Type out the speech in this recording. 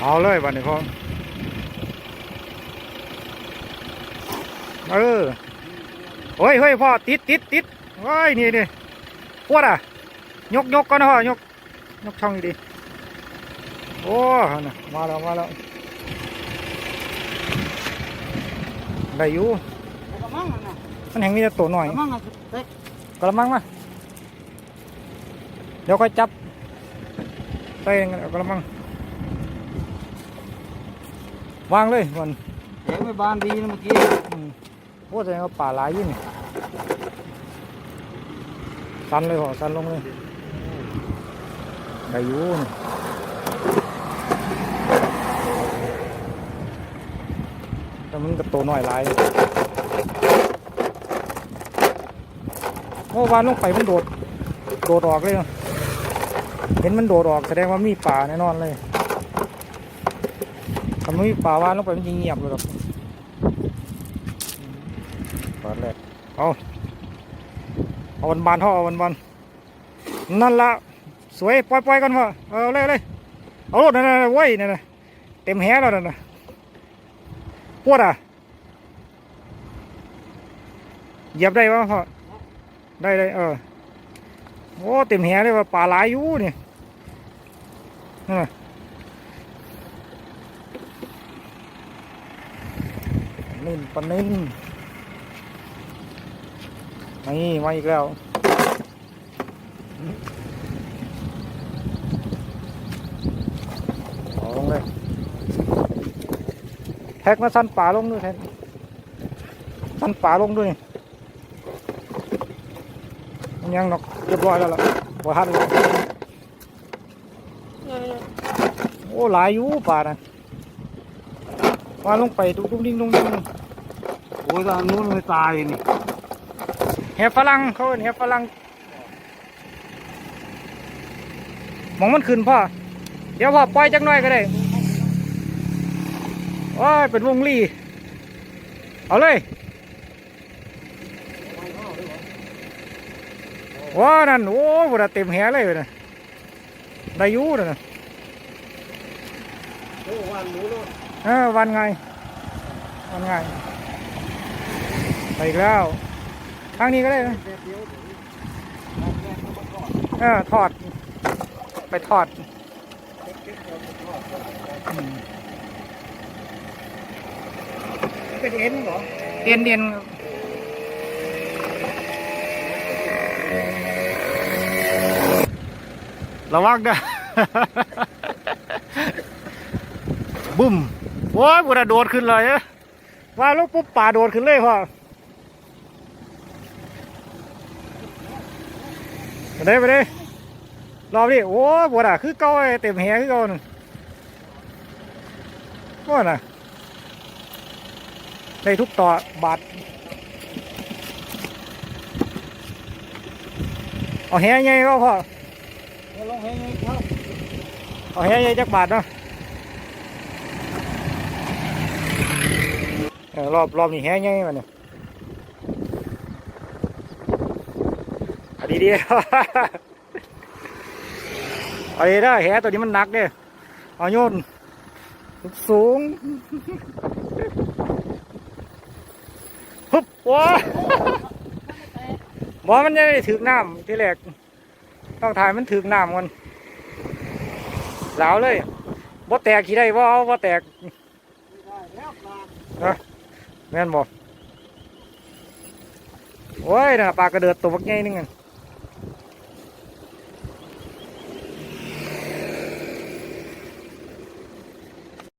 เอาเลยวันนี้พ่อเออโอ้ยเฮ้ยพ่อติดติดติดเฮ้ยนี่นี่ปวดอะ ยกยกก่อนนะพ่อยก ยกช่องดีๆโอ้น่ะมาแล้วมาแล้วได้อยู่กระมังนั่นน่ะมันแห่งมีแต่ตัวหน่อยกระมังน่ะเต็กกระมังมาเดี๋ยวค่อยจับใส่กระมัง วางเลยมันแหงไม่บานดีนะเมื่อกี้อืมโอ้แสดงว่าป่าหลายอยิ่นี่สันเลยเหรอสันลงเลยได้อยู่นี่แต่มันกับตัวน้อยหลายโอ้วานลงไปมันโดด โดดออกเลยเนาะเห็นมันโดดออกแสดงว่ามีป่าแน่นอนเลย ถ้าไม่มีป่าวานลงไปมันจะเงียบเลยหรอกปิดเลยเอาเอาวันบานท่าเอาวันบานนั่นละสวยปล่อยปล่อยๆกันวะเอาเลยเลยเอาโลดนั่นน่ะเว้ยนั่นนะเต็มแหแล้วนั่นนะปวดอะเหยียบได้ปะพ่อได้เลยเออโอ้เต็มแหเลยว่าปลาหลายอยู่เนี่ยนั่นน่ะ นิ่นปนิ่นนี่มาอีกแล้วเอาลงเลยแท็กมาสั้นป่าลงด้วยแท็กสั้นป่าลงด้วยมันยังนกเรียบร้อยแล้วล่ะบ่ทันแล้วโอ้หลายอยู่ป่านะว่าลงไปดุ้งดิ้งดุ้งดิ้ง โอ้ยตอนนู้นเลยตายนี่เห็บฝรั่งเขาเห็นเห็บฝรั่งมองมันขึ้นพ่อ เดี๋ยวพ่อปล่อยจักหน่อยก็ได้โอ้ยเป็นวงลี่ เอาเลยว้านั่นโอ้ยบุเต็มแหเลยนะได้อยู่นะโอ้วันนู้นเลยเออวันไง วันไง ไปอีกแล้วทางนี้ก็ได้นะเดียวเออทอด ไปทอดอืมเป็นเอ็นเหรอเดียนเดียนระวังนะบุ้มโอ้ยบุระโดดขึ้นเลยอะว่าลูกปุ๊บป่าโดดขึ้นเลยพ่อ ไปเลยไปเลยรอบนี้โอ้ยบุระคือเก่าเต็มแหคือเก่าหนึ่งว่าน่ะได้ทุกต่อบาทเอาแหงใหญ่ก็พอลงให้ไงครับเอาแหงใหญ่จักบาทเนาะรอบรอบนี้แหงใหญ่มาเนี่ยเอา ดีดีๆเอาดีได้แหตัวนี้มันหนักเด้เอาโยนสูงฮึบว้าบอมันจะได้ถึกน้ำที่แรกต้องถ่ายมันถึกน้ำก่อนสาวเลยบ่แตกขี้ได้บ่เอาบ่แตกแม่นบ่โอ้ยนะปลากระเดิดตัวบักใหญ่นึงอะ